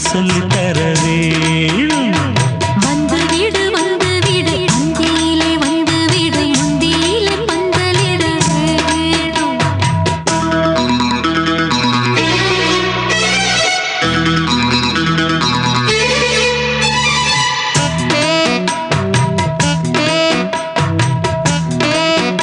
சொல்லி தரவே